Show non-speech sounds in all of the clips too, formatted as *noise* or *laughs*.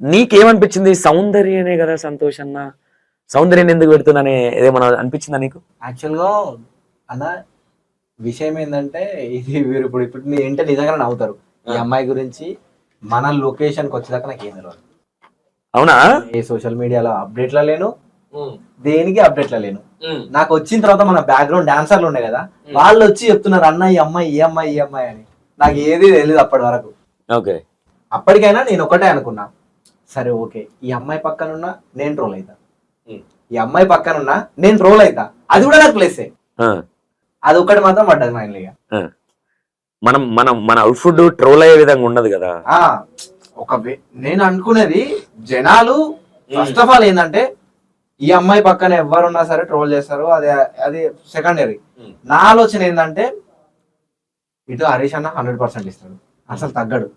నీకేమనిపించింది? సౌందర్యనే కదా సంతోష్ అన్న. సౌందర్యం ఎందుకు పెడుతున్నానే? ఏదేమన్నా అనిపించిందా నీకు? యాక్చువల్గా అన్న విషయం ఏంటంటే ఇది వీరు ఇప్పుడు ఇప్పుడు నీ ఏంటంటే నిజంగా నవ్వుతారు. ఈ అమ్మాయి గురించి మన లొకేషన్కి వచ్చేదాకా నాకు ఏం తెలియదు అవునా? ఏ సోషల్ మీడియాలో అప్డేట్లో లేను. దేనికి అప్డేట్లో లేను. నాకు వచ్చిన తర్వాత మన బ్యాక్గ్రౌండ్ డాన్సర్లు ఉండే కదా వాళ్ళు వచ్చి చెప్తున్నారు అన్న ఈ అమ్మాయి ఈ అమ్మాయి ఈ అమ్మాయి అని. నాకు ఏది తెలియదు అప్పటి వరకు. ఓకే. అప్పటికైనా నేను ఒకటే అనుకున్నా. సరే ఓకే. ఈ అమ్మాయి పక్కనున్నా నేను ట్రోల్ అవుతా. ఈ అమ్మాయి పక్కనున్నా నేను ట్రోల్ అవుతా అది కూడా నాకు ప్లేసే అది ఒకటి మాత్రం పడ్డది మా ఇంట్లో ఇక. మనం మనం మన అవుట్ఫుడ్ ట్రోల్ అయ్యే విధంగా ఉండదు కదా? ఒక నేను అనుకునేది జనాలు ఫస్ట్ ఆఫ్ ఆల్ ఏంటంటే ఈ అమ్మాయి పక్కన ఎవరున్నా సరే ట్రోల్ చేస్తారు. అది అది సెకండరీ. నా ఆలోచన ఏంటంటే ఇటు హరీష్ అన్న హండ్రెడ్ పర్సెంట్ ఇస్తాడు. అసలు తగ్గడు.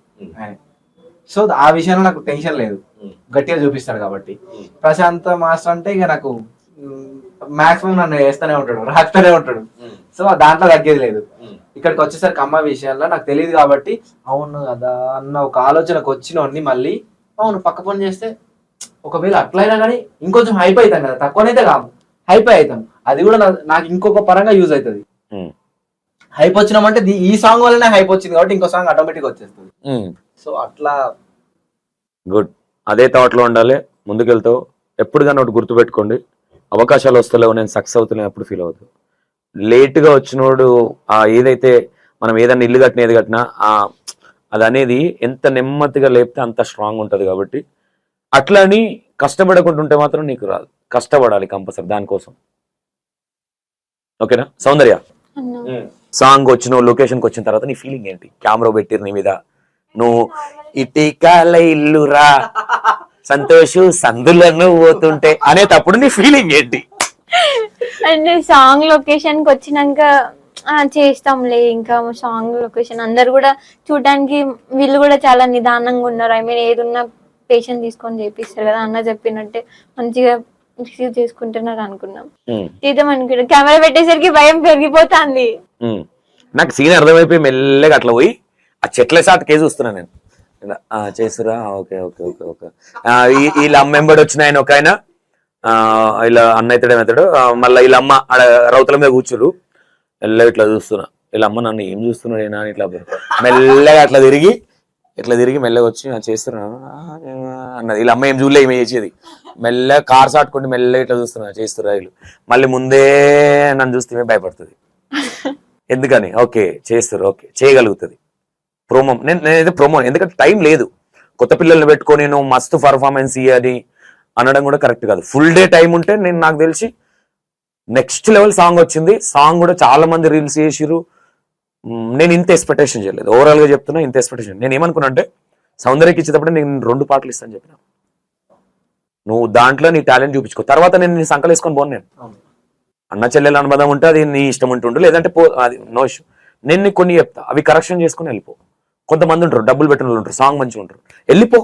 సో ఆ విషయంలో నాకు టెన్షన్ లేదు. గట్టిగా చూపిస్తాడు కాబట్టి. ప్రశాంత్ మాస్టర్ అంటే ఇక నాకు మాక్సిమం నన్ను వేస్తూనే ఉంటాడు రాస్తూనే ఉంటాడు. సో దాంట్లో తగ్గేది లేదు. ఇక్కడికి వచ్చేసరికి అమ్మ విషయంలో నాకు తెలియదు కాబట్టి అవును కదా అన్న ఒక ఆలోచనకు వచ్చినోడిని మళ్ళీ అవును పక్క పని చేస్తే ఒకవేళ అట్లయినా కానీ ఇంకొంచెం హైప్ అవుతాం కదా తక్కువనైతే కాదు. హైప్ అవుతాం. అది కూడా నాకు ఇంకొక పరంగా యూజ్ అవుతుంది. హైప్ వచ్చినామంటే ఈ సాంగ్ వల్లనే హైప్ వచ్చింది కాబట్టి ఇంకో సాంగ్ ఆటోమేటిక్ వచ్చేస్తుంది. సో అట్లా గుడ్. అదే thought లో ఉండాలి ముందుకెళ్తావు. ఎప్పుడు కానీ ఒకటి గుర్తుపెట్టుకోండి. అవకాశాలు వస్తలేవు నేను సక్సెస్ అవుతున్నాను ఎప్పుడు ఫీల్ అవుతావు లేట్గా వచ్చినోడు ఆ ఏదైతే మనం ఏదైనా ఇల్లు కట్టిన ఏది కట్టినా ఆ అది అనేది ఎంత నెమ్మదిగా లేపితే అంత స్ట్రాంగ్ ఉంటుంది కాబట్టి. అట్లా అని కష్టపడకుండా ఉంటే మాత్రం నీకు రాదు. కష్టపడాలి కంపల్సరీ దానికోసం. ఓకేనా? సౌందర్య. సాంగ్ వచ్చిన లొకేషన్కి వచ్చిన తర్వాత నీ ఫీలింగ్ ఏంటి? కెమెరా పెట్టిరు నీ మీద. నువ్వు ఇటికాల ఇల్లురా. సంతోషు సందులను పోతుంటే అనేటప్పుడు నీ ఫీలింగ్ ఏంటి? అంటే సాంగ్ లొకేషన్కి వచ్చినాక చేస్తాంలే ఇంకా సాంగ్ లొకేషన్ అందరు కూడా చూడడానికి వీళ్ళు కూడా చాలా నిదానంగా ఉన్నారు. ఐ మీన్ ఏదున్నా పేషెంట్ తీసుకొని చేపిస్తారు కదా అన్న చెప్పినట్టే మంచిగా రిసీవ్ చేసుకుంటున్నారు అనుకున్నాం. చేద్దాం అనుకున్నాం. కెమెరా పెట్టేసరికి భయం పెరిగిపోతుంది. నాకు సీన్ అర్థమైపోయి మెల్లగా అట్లా పోయి ఆ చెట్ల సాట్ కేసు చూస్తున్నా నేను. చేస్తురా ఆ, ఓకే ఓకే ఓకే ఓకే. వీళ్ళ అమ్మ వెంబడి వచ్చిన ఆయన ఒక ఆయన. ఆ, ఇలా అన్న అవుతాడు ఏమవుతాడు మళ్ళీ వీళ్ళ అమ్మ ఆడ రౌతుల మీద కూర్చురు మెల్లగా ఇట్లా చూస్తున్నా. వీళ్ళ అమ్మ నన్ను ఏం చూస్తున్నాడు ఏనా అని ఇట్లా మెల్లగా అట్లా తిరిగి ఇట్లా తిరిగి మెల్లగా వచ్చి "ఆ, చేస్తున్నా. ఆ, ఆ" అన్నది. వీళ్ళ అమ్మ ఏం చూడలే ఏమి చేసేది. మెల్లగా కార్ సాటుకుంటే మెల్లగా ఇట్లా చూస్తున్నా చేస్తున్నా వీళ్ళు. మళ్ళీ ముందే నన్ను చూస్తే భయపడుతుంది. *laughs* ఎందుకని? ఓకే చేస్తారు ఓకే చేయగలుగుతుంది. ప్రోమో నేను నేనైతే ప్రోమో ఎందుకంటే టైం లేదు. కొత్త పిల్లల్ని పెట్టుకొని నేను మస్తు పర్ఫార్మెన్స్ ఇవ్వాలి అనడం కూడా కరెక్ట్ కాదు. ఫుల్ డే టైం ఉంటే నేను నాకు తెలిసి నెక్స్ట్ లెవెల్ సాంగ్ వచ్చింది. సాంగ్ కూడా చాలా మంది రీల్స్ చేసిరు నేను ఇంత ఎక్స్పెక్టేషన్ చేయలేదు. ఓవరాల్గా చెప్తున్నా ఇంత ఎక్స్పెక్టేషన్ నేను ఏమనుకున్నా అంటే సౌందర్యకి ఇచ్చేటప్పుడు నేను రెండు పాటలు ఇస్తాను చెప్పిన. నువ్వు దాంట్లో నీ టాలెంట్ చూపించుకో. తర్వాత నేను నీ సంకలు వేసుకొని పోను నేను. అన్న చెల్లెల అనుబంధం ఉంటే అది నీ ఇష్టం ఉంటుండు. లేదంటే పో అది నో ఇష్యూ. నేను కొన్ని చెప్తా. అవి కరెక్షన్ చేసుకుని వెళ్ళిపో. కొంతమంది ఉంటారు డబ్బులు పెట్టిన వాళ్ళు ఉంటారు సాంగ్ మంచిగా ఉంటారు. వెళ్ళిపో.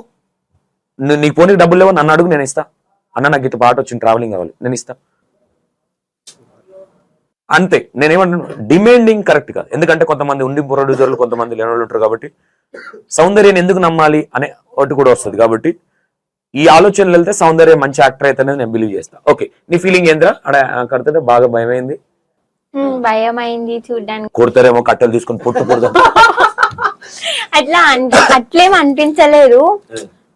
నీ- నీకు పోనీకి డబ్బులు లేవో నన్ను అడుగు నేను ఇస్తా. అన్న నాకు ఇటు పాట వచ్చింది ట్రావెలింగ్ కావాలి నేను ఇస్తా. అంతే నేనేమంటున్నా డిమాండింగ్ కరెక్ట్ కాదు. ఎందుకంటే కొంతమంది ఉండి ప్రొడ్యూసర్లు కొంతమంది లేని వాళ్ళు ఉంటారు కాబట్టి సౌందర్యాన్ని ఎందుకు నమ్మాలి అనే ఒకటి కూడా వస్తుంది కాబట్టి ఈ ఆలోచనలు వెళ్తే సౌందర్య మంచి యాక్టర్ అయితే నేను బిలీవ్ చేస్తా. ఓకే నీ ఫీలింగ్ ఏంద్రా? అక్కడ కడితే బాగా భయమైంది. ఉమ్, భయం అయింది చూడడానికి. కొడతారేమో కట్టెలు తీసుకొని పొట్టు అట్లా అట్లేం అనిపించలేదు.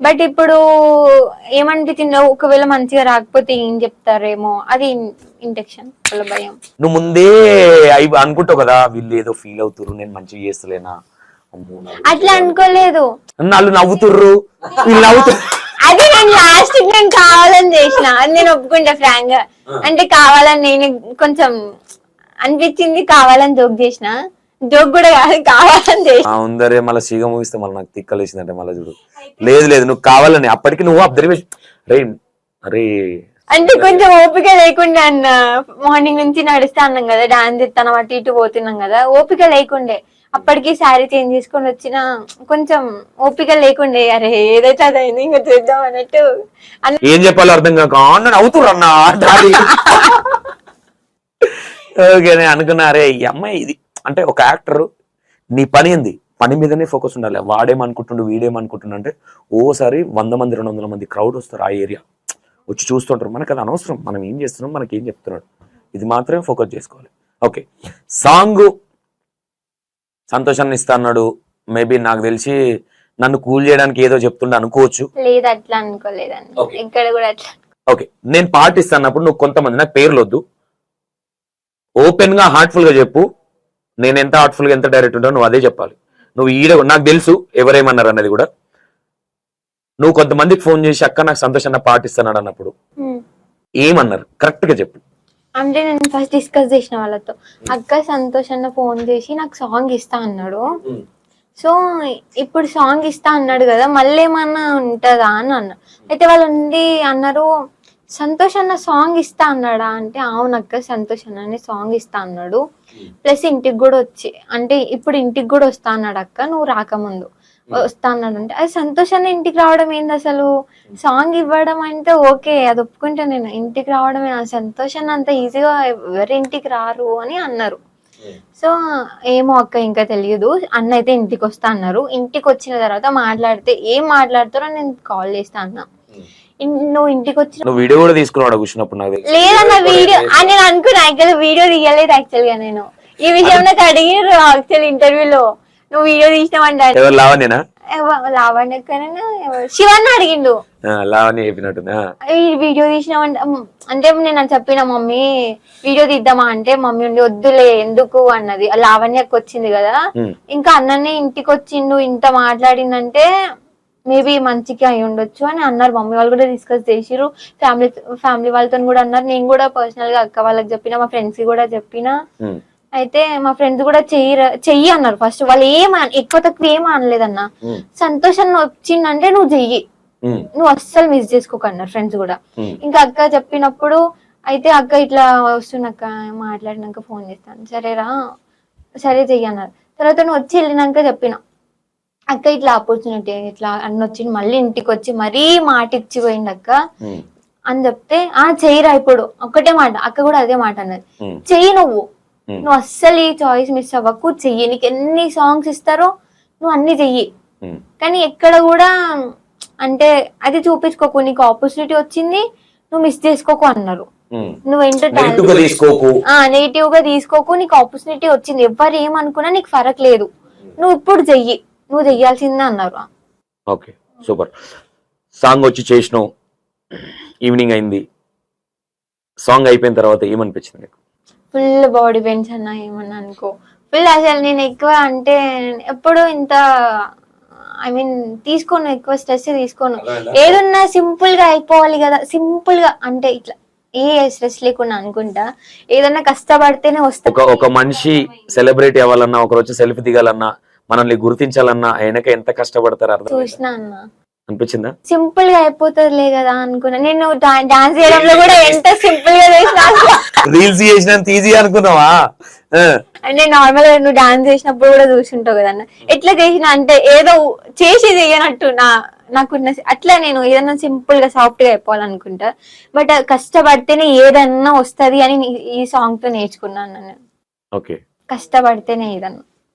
బట్ ఇప్పుడు ఏమనిపించిందో ఒకవేళ మంచిగా రాకపోతే ఏం చెప్తారేమో అది ఇంటెక్షన్ భయం. నువ్వు ముందే అనుకుంటావు కదా వీళ్ళు ఏదో ఫీల్ అవుతుర్రు నేను మంచిగా చేస్తలేనా? అట్లా అనుకోలేదు. వాళ్ళు నవ్వుతుర్రు. వీళ్ళు అది నేను లాస్ట్ నేను కావాలని చేసిన. అది నేను ఒప్పుకుంటా ఫ్రాంక్గా. అంటే కావాలని నేను కొంచెం అనిపించింది కావాలని జోక్ చేసిన. జోక్ కూడా కావాలని చేసిన సౌందర్య మళ్ళీ సీగ ముగిస్తే మళ్ళీ నాకు తిక్కలేసిందంటే మళ్ళీ చూడు. లేదు లేదు నువ్వు కావాలని అప్పటికి నువ్వు అబ్జర్వేషన్ రే అరే అంటే కొంచెం ఓపిక లేకుండా అన్న మార్నింగ్ నుంచి నడుస్తా అన్నాం కదా డాన్స్ ఇస్తాను అటు ఇటు పోతున్నాం కదా ఓపిక లేకుండే. అప్పటికి శారీ చేంజ్ చేసుకొని వచ్చిన కొంచెం ఓపిక లేకుండే అరే ఏదైతే అదైంది ఇంకా చూద్దాం అన్నట్టు. అన్న- ఏం చెప్పాలో అర్థం కాక అన్న నవ్వుతుర్రు అన్న డాడీ. *laughs* ఓకే నేను అనుకున్నా అరే ఈ అమ్మాయి ఇది అంటే ఒక యాక్టర్ నీ పని ఏంది? పని మీదనే ఫోకస్ ఉండాలి. వాడేమనుకుంటుండు వీడేమనుకుంటుండు అంటే ఓసారి వంద మంది రెండు వందల మంది క్రౌడ్ వస్తారు ఆ ఏరియా. వచ్చి చూస్తుంటారు. మనకు అది అనవసరం. మనం ఏం చేస్తున్నాం? మనకి ఏం చెప్తున్నాడు? ఇది మాత్రమే ఫోకస్ చేసుకోవాలి. ఓకే సాంగ్ సంతోషాన్ని ఇస్తా అన్నాడు. మేబీ నాకు తెలిసి నన్ను కూల్ చేయడానికి ఏదో చెప్తుండే అనుకోవచ్చు. లేదు అట్లా అనుకోలేదండి. Okay. ఇక్కడ కూడా అట్లా. ఓకే నేను పార్ట్ ఇస్తానప్పుడు నువ్వు కొంతమంది నాకు పేర్లు వద్దు. ఓపెన్గా హార్ట్ఫుల్గా చెప్పు. నేను ఎంత హార్ట్ఫుల్గా ఎంత డైరెక్ట్ ఉంటావు నువ్వు అదే చెప్పాలి. నువ్వు ఈడ నాకు తెలుసు ఎవరేమన్నారు అన్నది కూడా. నువ్వు కొంతమందికి ఫోన్ చేసి అక్క నాకు సంతోష్ అన్న పార్ట్ ఇస్తున్నాడు అన్నప్పుడు. ఏమన్నారు? కరెక్ట్గా చెప్పు. అంటే నేను ఫస్ట్ డిస్కస్ చేసిన వాళ్ళతో అక్క సంతోష్ అన్న ఫోన్ చేసి నాకు సాంగ్ ఇస్తా అన్నాడు. సో ఇప్పుడు సాంగ్ ఇస్తా అన్నాడు కదా మళ్ళీ ఏమన్నా ఉంటుందా అని అన్న. అయితే వాళ్ళు ఉండి అన్నారు సంతోష్ అన్న సాంగ్ ఇస్తా అన్నాడా? అంటే అవునక్క సంతోష్ అన్న సాంగ్ ఇస్తా అన్నాడు. ప్లస్ ఇంటికి కూడా వచ్చి అంటే ఇప్పుడు ఇంటికి కూడా వస్తా అన్నాడు అక్క నువ్వు రాకముందు. వస్తా అన్నాడు. అంటే అది సంతోష్ అన్న ఇంటికి రావడం ఏంది అసలు? సాంగ్ ఇవ్వడం అంటే ఓకే అది ఒప్పుకుంటా నేను. ఇంటికి రావడమే సంతోష్ అన్న అంత ఈజీగా ఎవరి ఇంటికి రారు అని అన్నారు. సో ఏమో అక్క ఇంకా తెలియదు. అన్న అయితే ఇంటికి వస్తా అన్నారు. ఇంటికి వచ్చిన తర్వాత మాట్లాడితే ఏం మాట్లాడతారో నేను కాల్ చేస్తా అన్న. నువ్వు ఇంటికి వచ్చిన నువ్వు వీడియో కూడా తీసుకున్నాడు కూర్చున్నప్పుడు నాకు తెలిసి. లేదన్న వీడియో అని నేను అనుకున్నా. యాక్చువల్ వీడియో తీయలేదు యాక్చువల్గా నేను. ఈ విషయం నాకు అడిగారు యాక్చువల్ ఇంటర్వ్యూలో. నువ్వు వీడియో తీసినావంటే ఎవరు లావణ్యనా? లావణ్య కన్నా ఎవరు? శివన్న అడిగిండు. ఆ, లావణ్య చెప్పినట్టుంది ఆ. ఈ వీడియో తీసినావంటే అమ్, అంటే నేను అది చెప్పిన మమ్మీ వీడియో తీద్దామా? అంటే మమ్మీ ఉండి వద్దులే ఎందుకు? అన్నది. లావణ్యకి వచ్చింది కదా. ఉమ్. ఇంకా అన్ననే ఇంటికి వచ్చిండు ఇంత మాట్లాడిందంటే మేబీ మంచిగా అయి ఉండొచ్చు అని అన్నారు. మమ్మీ వాళ్ళు కూడా డిస్కస్ చేసిరు ఫ్యామిలీ ఫ్యామిలీ వాళ్ళతో కూడా అన్నారు. నేను కూడా పర్సనల్గా అక్క వాళ్ళకి చెప్పిన మా ఫ్రెండ్స్కి కూడా చెప్పిన. అయితే మా ఫ్రెండ్స్ కూడా చెయ్యి చెయ్యి అన్నారు ఫస్ట్. వాళ్ళు ఏం ఎక్కువ తక్కువ ఏం అనలేదన్న. సంతోషం వచ్చిందంటే నువ్వు చెయ్యి. నువ్వు అస్సలు మిస్ చేసుకోకు అన్నారు ఫ్రెండ్స్ కూడా. ఇంకా అక్క చెప్పినప్పుడు అయితే అక్క ఇట్లా వస్తున్నక్క మాట్లాడినాక ఫోన్ చేస్తాను. సరేరా సరే చెయ్యి అన్నారు. తర్వాత నువ్వు వచ్చి వెళ్ళినాక చెప్పిన. అక్క ఇట్లా ఆపర్చునిటీ ఇట్లా అన్న వచ్చి మళ్ళీ ఇంటికి వచ్చి మరీ మాట ఇచ్చి పోయింది అక్క. అని చెప్తే ఆ చెయ్యిరా ఇప్పుడు. ఒక్కటే మాట అక్క కూడా అదే మాట అన్నది. చెయ్యి నువ్వు. నువ్వు అస్సలు ఈ చాయిస్ మిస్ అవ్వకు చెయ్యి. నీకు ఎన్ని సాంగ్స్ ఇస్తారో నువ్వు అన్ని చెయ్యి. కానీ ఎక్కడ కూడా అంటే అది చూపించుకోకు నీకు ఆపర్చునిటీ వచ్చింది నువ్వు మిస్ చేసుకోకు అన్నారు. నువ్వు తీసుకోకు. నెగిటివ్గా తీసుకోకు నీకు ఆపర్చునిటీ వచ్చింది. ఎవరు ఏమనుకున్నా నీకు ఫరక్ లేదు. నువ్వు ఇప్పుడు చెయ్యి. నువ్వు చెయ్యాల్సిందే అన్నారు ఓకే సూపర్. సాంగ్ వచ్చి చేసినావు. ఈవినింగ్ అయింది. సాంగ్ అయిపోయిన తర్వాత ఏమనిపించింది నీకు? ఫుల్ బాడీ పెయిన్స్ అన్న ఏమన్నా అనుకో. ఫుల్ అసలు నేను ఎక్కువ అంటే ఎప్పుడు ఇంత ఐ మీన్ తీసుకోను ఎక్కువ స్ట్రెస్ తీసుకోను. ఏదున్నా సింపుల్గా అయిపోవాలి కదా సింపుల్గా అంటే ఇట్లా ఏ స్ట్రెస్ లేకుండా అనుకుంటా. ఏదన్నా కష్టపడితేనే వస్తా. ఒక ఒక మనిషి సెలబ్రిటీ అవ్వాలన్నా ఒక రోజు సెల్ఫీ దిగాలన్నా మనల్ని గుర్తించాలన్నా ఆయనక ఎంత కష్టపడతారు అర్థం చూసిన అన్న. అనిపించిందా? సింపుల్గా అయిపోతుందిలే కదా అనుకున్నా. నేను డాన్స్ చేయడంలో కూడా *laughs* ఎంత సింపుల్గా చేసిన. రీల్స్ చేసినంత ఈజీ అనుకున్నావా? అంటే నార్మల్గా నువ్వు డాన్స్ చేసినప్పుడు కూడా చూసుంటావు కదన్న ఎట్లా చేసిన అంటే ఏదో చేసి చేయనట్టు నా నాకున్న అట్లా నేను ఏదన్నా సింపుల్గా సాఫ్ట్గా అయిపోవాలనుకుంటా. బట్ కష్టపడితేనే ఏదన్నా వస్తది అని ఈ సాంగ్తో నేర్చుకున్నాను నేను. ఓకే. కష్టపడితేనే ఏదన్నా.